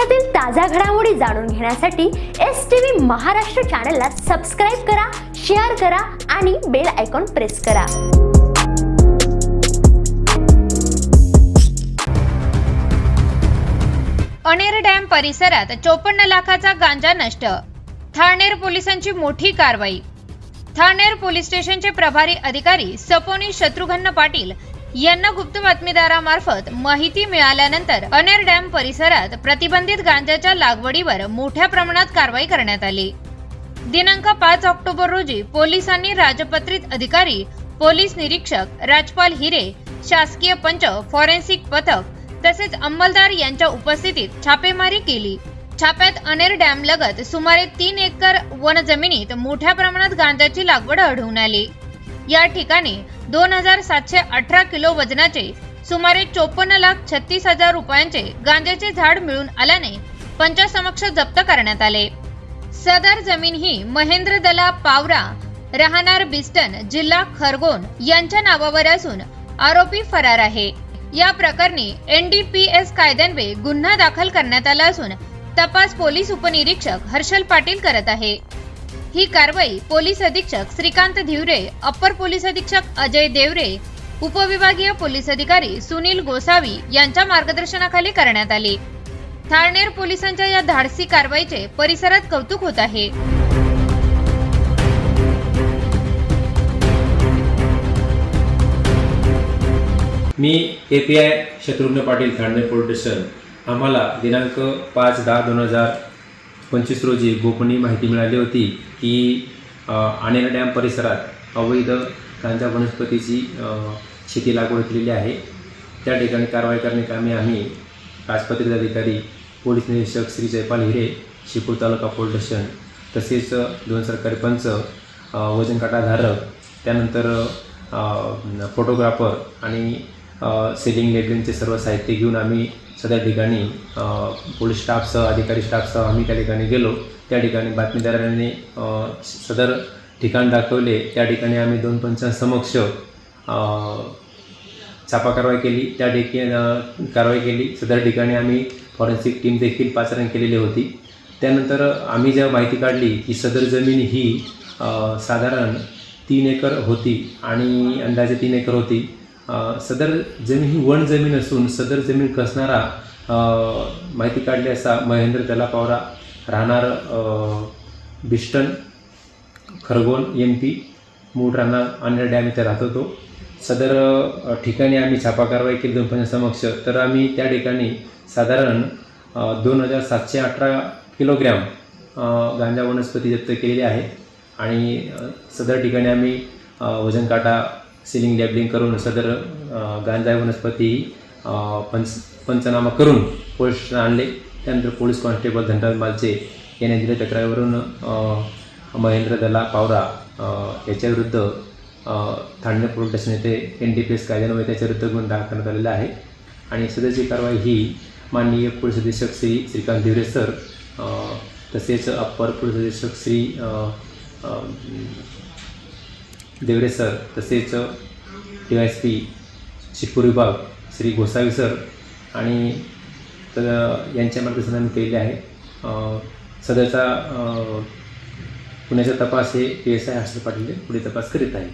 देशातील ताज्या घडामोडी जाणून घेण्यासाठी एस टी व्ही महाराष्ट्र चॅनलला सबस्क्राईब करा शेअर करा आणि बेल आयकॉन प्रेस करा. अनेर डॅम परिसरात चोपन्न लाखाचा गांजा नष्ट. थाणेर पोलिसांची मोठी कारवाई. थाणेर पोलीस स्टेशनचे प्रभारी अधिकारी सपोनी शत्रुघ्न पाटील यांना गुप्त बातमीदारामार्फत माहिती मिळाल्यानंतर अनेर डॅम परिसरात प्रतिबंधित गांजाच्या लागवडीवर मोठ्या प्रमाणात कारवाई करण्यात आली. दिनांक पाच ऑक्टोबर रोजी पोलिसांनी राजपत्रित अधिकारी पोलीस निरीक्षक राजपाल हिरे शासकीय पंच फॉरेन्सिक पथक तसेच अंमलदार यांच्या उपस्थितीत छापेमारी केली. छाप्यात अनेर डॅम लगत सुमारे तीन एकर वन जमिनीत मोठ्या प्रमाणात गांजाची लागवड आढळून आली. या ठिकाणी दोन हजार सातशे अठरा किलो वजनाचे सुमारे चोपन्न लाख छत्तीस हजार रुपयांचे गांजाचे झाड मिळून आल्याने पंचासमक्ष जप्त करण्यात आले. सदर जमीन ही महेंद्र दला पावरा राहणार बिस्टन जिल्हा खरगोन यांच्या नावावर असून आरोपी फरार आहे. या प्रकरणी एनडीपीएस कायद्यान्वये गुन्हा दाखल करण्यात आला असून तपास पोलीस उपनिरीक्षक हर्षल पाटील करत आहे. ही कारवाई पोलीस अधीक्षक श्रीकांत धिवरे अप्पर पोलीस अधीक्षक अजय देवरे उपविभागीय पोलीस अधिकारी सुनील गोसावी यांच्या मार्गदर्शनाखाली करण्यात आली. थाळनेर पोलिसांच्या या धाडसी कारवाईचे परिसरात कौतुक होत आहे. मी A P I Shatrughan Patil Thalner police station. आम्हाला दिनांक पाच दहा दोन हजार पंचवीस रोजी गोपनीय माहिती मिळाली होती की अ, आणेर डॅम परिसरात अवैध गांजा वनस्पतीची शेती लागवड केलेली आहे. त्या ठिकाणी कारवाई करण्याकामी आम्ही राजपत्रित अधिकारी पोलीस निरीक्षक श्री जयपाल हिरे शिपूर तालुका पोलीस स्टेशन तसेच दोन सरकारी पंच वजनकाटाधारक वजन काटाधारक त्यानंतर फोटोग्राफर आणि सेलिंग लेबलिंगचे सर्व साहित्य घेऊन आम्ही सगळ्या ठिकाणी पोलीस स्टाफसह अधिकारी स्टाफसह आम्ही त्या ठिकाणी गेलो. त्या ठिकाणी बातमीदारांनी सदर ठिकाण दाखवले. त्या ठिकाणी आम्ही दोन पंचांसमक्ष छापा कारवाई केली. त्या ठिकाणी कारवाई केली. सदर ठिकाणी आम्ही फॉरेन्सिक टीम देखील पाचारण केलेली होती. त्यानंतर आम्ही जेव्हा माहिती काढली की सदर जमीन ही साधारण तीन एकर होती आणि अंदाजे तीन एकर होती सदर जमीन ही वन जमीन असून सदर जमीन कसणारा माहिती काढली असा महेंद्र दलापावरा राहणार बिष्टन बिस्टन खरगोन एम पी मूळ राहणार अन्य डॅम इथे राहत होतो. सदर ठिकाणी आम्ही छापा कारवाई केली दोन समक्ष. तर आम्ही त्या ठिकाणी साधारण दोन हजार सातशे अठरा किलोग्रॅम गांजा वनस्पती जप्त केलेली आहे. आणि सदर ठिकाणी आम्ही वजन काटा सिलिंग लॅबलिंग करून सदर गांजा वनस्पती पंच पंचनामा करून पोलीस आणले. त्यानंतर पोलीस कॉन्स्टेबल धनराज मालचे याने दिल्या तक्रारीवरून महेंद्र दला पावरा याच्याविरुद्ध ठाणे पोलीस स्टेशन येथे एन डी पी एस कायद्यान्वये त्याच्याविरुद्ध गुन्हा दाखल करण्यात आलेला आहे. आणि सदरची कारवाई ही माननीय पोलीस अधीक्षक श्री श्रीकांत धिवरे सर तसेच अप्पर पोलीस अधीक्षक श्री देवरे सर तसेच D Y S P Shirpur विभाग श्री गोसावी सर आणि तर यांच्या मार्गदर्शनाने केलेले आहे. सध्याचा पुण्याचा तपास हे P S I Harshad Patil हे पुढे तपास करीत आहे.